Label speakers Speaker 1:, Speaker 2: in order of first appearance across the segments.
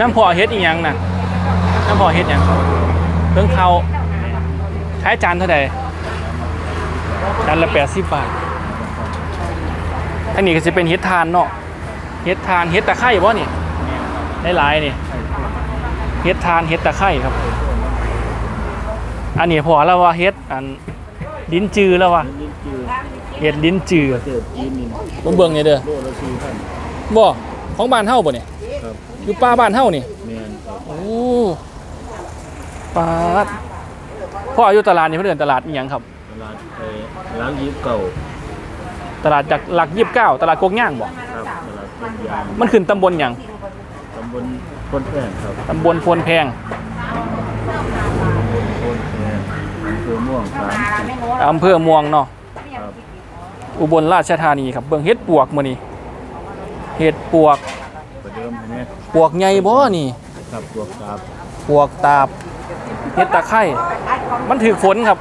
Speaker 1: น้ำพอเฮ็ดอีหยังน่ะน้ำพอเฮ็ดหยังเพิ่งเขาขายจานเท่าไหร่จานละแปดสิบบาทอันนี้ก็จะเป็นเฮ็ดทานเนาะเฮ็ดทานเฮ็ดตะไคร่บ่นี่หลายๆนี่เฮ็ดทานเฮ็ดตะไคร่ครับ อันนี้พอแล้วว่าเฮ็ดอันลิ้นจือแล้วว่า
Speaker 2: ลิ้นจือ
Speaker 1: เฮ็ดลิ้นจือ
Speaker 2: ประเทศจีนนี่
Speaker 1: ผมเบิ่งนี่เด้อ
Speaker 2: โลละสี่พัน
Speaker 1: บ่ของบ้านเฮาบ่เนี่ย
Speaker 2: ครับ
Speaker 1: อยู่ป่าบ้านเฮานี่
Speaker 2: แมนครับ
Speaker 1: โอ้ปาดพ่ออยู่ตลาดนี่เพิ่นเดินตลาดอีหยังครับ
Speaker 2: ตลาดไอ้ร้านยิบเก่า
Speaker 1: ตลาดจากหลักยี่สิบเก้าตลาดกกย่างบ่
Speaker 2: ครับตลาดต้นยาง
Speaker 1: มันขึ้นตำบลหยัง
Speaker 2: ตำบลพ้นแพงครับ
Speaker 1: ตำบลพวนแพง
Speaker 2: พ้นแพงอำเภอม่วงสามสิบ
Speaker 1: อำเภอม่วงเนาะ
Speaker 2: ครับ
Speaker 1: อุบลราชธานีครับเบิ่งเฮ็ดปวกมื้อนี้เฮ็ดปวก
Speaker 2: ป
Speaker 1: วกใหญ่บ่นี่
Speaker 2: ครับตัวกราบ
Speaker 1: ปวกตาบเฮ็ดตะไคร่มันถือฝนครับ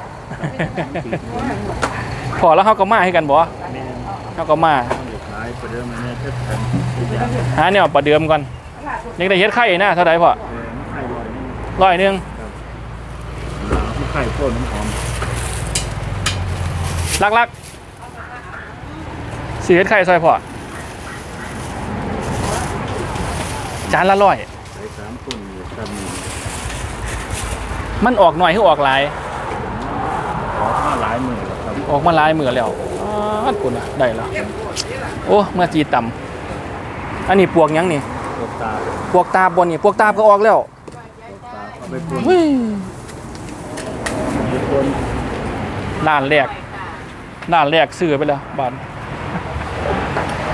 Speaker 1: พอแล้วเฮาก็มาให้กันบ่
Speaker 2: แมน
Speaker 1: เฮาก็มา
Speaker 2: ต้องอยู่ขายประเดิมอันนี้เทศกันทุกอย่าง
Speaker 1: หาแนวประเดิมก่อนยังได้เฮ็ดไข่นะเท่าใดพ่อ
Speaker 2: เออไม่ไข่ลอยนี่
Speaker 1: ร้อยหนึง
Speaker 2: ไม่ไข่โคตรน้ำหอม
Speaker 1: ลักๆสิเฮ็ดไข่ซอยพ่อ จานละร้อย
Speaker 2: ใส่สามคนอยู่ครับนี่
Speaker 1: มันออกหน่อยคือออกหลาย
Speaker 2: ขอมาหลายหมื่นแล้วครับ
Speaker 1: ออกมาหลายมือแล้วอัดปุ่นอะได้แล้วโอ้เมื่อจีต่ำอันนี้ปวกหยังนี่
Speaker 2: ตัวตา
Speaker 1: ปวกตาบนนี่ปวกตาบก็ออกแล้ว
Speaker 2: ตัวตาเอาไปพ่น
Speaker 1: เฮ้ย
Speaker 2: ไปพ่น
Speaker 1: ด้านแรกด้านแรกซื้อไปแล้วบาน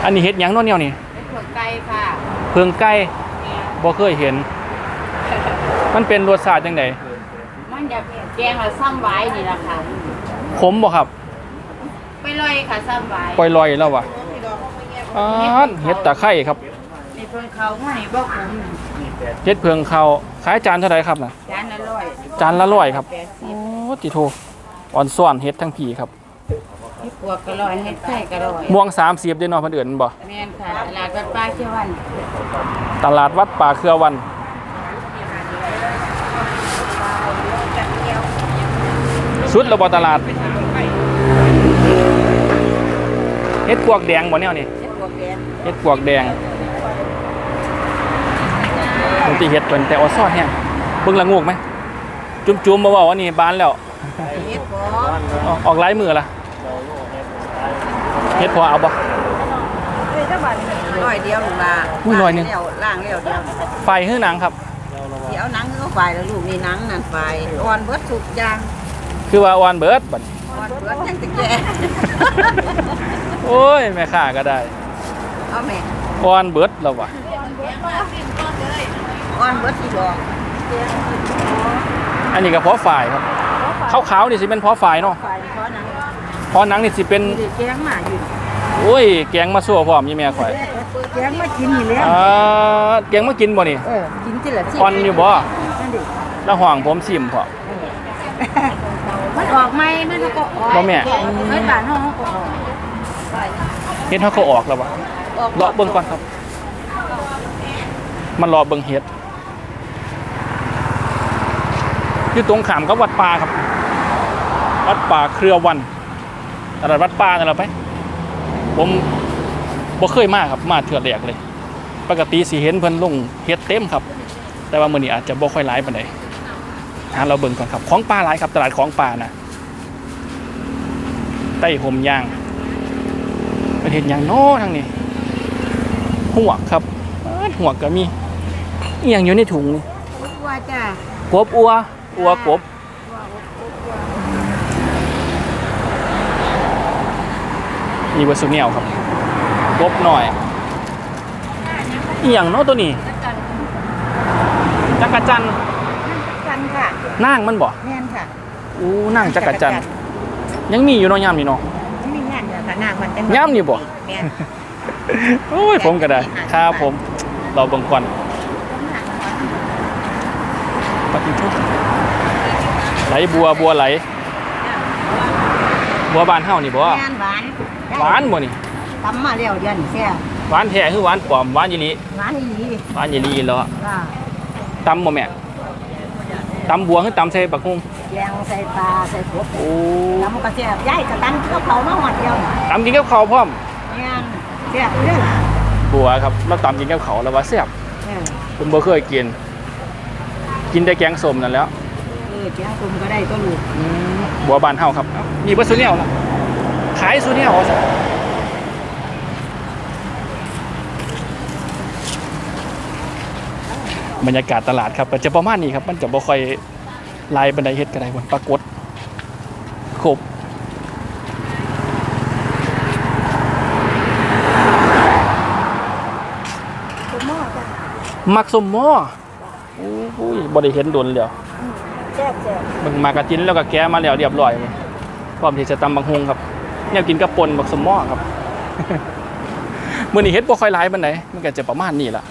Speaker 1: อันนี้เฮ็ดหยังเน้อเนี่ยนี่
Speaker 3: เป็นถั่วไก่ค่ะ
Speaker 1: เพิงไก่ บ่เคยเห็น มันเป็นรสชาติจังได
Speaker 3: มันจะแกงละซ้ำไว้นี่แหละค่ะ
Speaker 1: ขมบ่ครับ
Speaker 3: ไปลอยค่ะซ้ำไว้
Speaker 1: ปล่อยลอยแล้ววะอ่านเฮ็ดตะไคร่ครับ
Speaker 3: ในเพิ่นเขาว่านี่บ่คุ้ม
Speaker 1: เฮ็ดเพิงเขาขายจานเท่าไหร่ครับน่ะ
Speaker 3: จานละร้อย
Speaker 1: จานละร้อยครับ
Speaker 3: แปดสิ
Speaker 1: โอ้
Speaker 3: บ
Speaker 1: ติโทอ่อนซ่อนเฮ็ดทั้งผีครับ
Speaker 3: ให้ปวกก็ร้อยให้ไส้ก็ร้อย
Speaker 1: ม่วง30เด้เนาะเพิ่นเอิ้นบ่
Speaker 3: แม่นค่ะตลาดวัดป้าเชียวัน
Speaker 1: ตลาดวัดป่าเครือวัน สุดระบตลาดเฮ็ดปวกแดงบ่แนวนี่
Speaker 3: ให้ปวกแดง
Speaker 1: เฮ็ดปวกแดงปกติเฮ็ดเป็นแต่ออซอดแห้งเบิ่งละงูกไหมจุ่มๆมาบอกว่านี่บานแล้ว
Speaker 3: เฮ็ดบ่
Speaker 1: ออกออกลายมือละ เฮ็ดพอเอาบ่
Speaker 3: เฮ้ยจังหวัดร้อยเดียวลูกล่ะ
Speaker 1: อุ้ยร้อยหนึ่ง
Speaker 3: แล้วล่างแล้วเดียว
Speaker 1: ไฟหื้อหนังครับ
Speaker 3: เดี๋ยวหนังก็ไฟแล้วลูกนี่หนังนั่นไฟอ่อนเบิดทุกอย่าง
Speaker 1: คือว่าออนเบิร์ดบัด
Speaker 3: อ่อนเบิดยังตะแก
Speaker 1: โอ้ยแม่ค้าก็ได้
Speaker 3: เอาแม่
Speaker 1: ออนเบิร์ดแล้ววะ
Speaker 3: อ่อนเบิดที่ดอก
Speaker 1: อันนี้ก็เพาะฝ่ายครับขาวๆนี่สิเป็นเพาะฝ่ายเนาะ
Speaker 3: ไฟเพราะหนัง
Speaker 1: เพาะหนังนี่สิเป็น
Speaker 3: นี่แกงมาอยู่
Speaker 1: โอ้ยแกงมาซั่วพร้อมยี่แม่ข่อย
Speaker 3: แกงมากินนี่แล้ว
Speaker 1: อ่าแกงมากินบ่นี่
Speaker 3: เออกินจิละสิ
Speaker 1: อ่อนอยู่บ่
Speaker 3: นั่นดิ
Speaker 1: แล้วห่วงผมซิมพอ
Speaker 3: มันออกไหมมันก็ออก
Speaker 1: บ่แม่
Speaker 3: เฮ้ยบ้านเฮาเขาก็ออก
Speaker 1: เฮ็ดเฮาก็ออกแล้ววะ
Speaker 3: ออก
Speaker 1: รอเบิ่งก่อนครับ มันรอเบิ่งเฮ็ดอยู่ตรงขามกับวัดป่าครับ วัดป่าเครือวัน ตลาดวัดป่านั่นแหละไป ผมบ่เคยมาครับมาเทื่อแรกเลย ปกติสิเห็นเพิ่นลงเฮ็ดเต็มครับ แต่ว่ามื้อนี้อาจจะบ่ค่อยหลายปานใดหาเราเบิ่งก่อนครับ ของป่าหลายครับ ตลาดของป่านะใต้ห่มยางประเทศยางโน้ทางนี้หัวกครับอ้าหัวกก็มีอีหยังอยู่ในถุงนี่
Speaker 3: ว่าจ้าก
Speaker 1: บอัว อัวกบ มีวัสดุแนวครับกบหน่อยอีหยังเนาะตัวนี้จักรจันทร์
Speaker 3: กันค่ะ
Speaker 1: นางมันบ่
Speaker 3: แม่นค่ะ
Speaker 1: อู้นางจักรจันทร์ยังมีอยู่เนาะย่ามนี่เนาะ
Speaker 3: มีงานเดียวค่ะนางมันเป็น
Speaker 1: ย่ามนี่บ่
Speaker 3: แม่น
Speaker 1: โอ้ยผมก็ได้ครับผมเราเบิ่งก่อนปฏิทุกไหลบัวบัวไหลบัวบานเฮานี่บ่
Speaker 3: งานหวาน
Speaker 1: หวานบ่นี่
Speaker 3: ตำมาแล้วเดือนเสีย
Speaker 1: หวานแท้คือหวานปลอมหวานยี่ลี
Speaker 3: ร้านนี้
Speaker 1: หวานยี่ลีแล้ว
Speaker 3: จ้า
Speaker 1: ตำบ่แม่ตำบัวคือตำใส่บักฮุ่ง
Speaker 3: แกงใส่ปลาใส่กบ
Speaker 1: โอ้
Speaker 3: แล้วมันก็เสียบย่ายกระตันก็เขามาหอดเดียวน่ะ
Speaker 1: ตำกินกับข้าวพร้อม
Speaker 3: เนี่ยเสียบเรื่อง
Speaker 1: บัวครับเราตำกินกับข้าวแล้วว่าแซ่บ
Speaker 3: เออ
Speaker 1: ผมบ่เคยกิน กินแต่แกงส้มนั่นแหล้ว
Speaker 3: เออแกงคุมก็ได้ก็ลูก
Speaker 1: บัวบานเฮาครับเอ้ามีเบ่ซุแนวล่ะ ขายซุแนวว่าซั่นบรรยากาศตลาดครับก็จะประมาณนี้ครับ มันจะบ่ค่อยลายบันไดเฮ็ดก็ได้บ่ปรากฏครบ
Speaker 3: ตัวหม้อจ้ะ
Speaker 1: มักสมหม้อโอ้ยบ่ได้เห็นโดนแล้ว
Speaker 3: แซ่บแซ่บ
Speaker 1: มึงมากระจินแล้วก็แกะมาแล้วเรียบร้อยเลยพร้อมที่จะตำบักฮุงครับ แนวกินกระปนบักสมมอครับ มื่อนี้เฮ็ดบ่ค่อยหลายปานใดมันก็จะประมาณนี้ล่ะ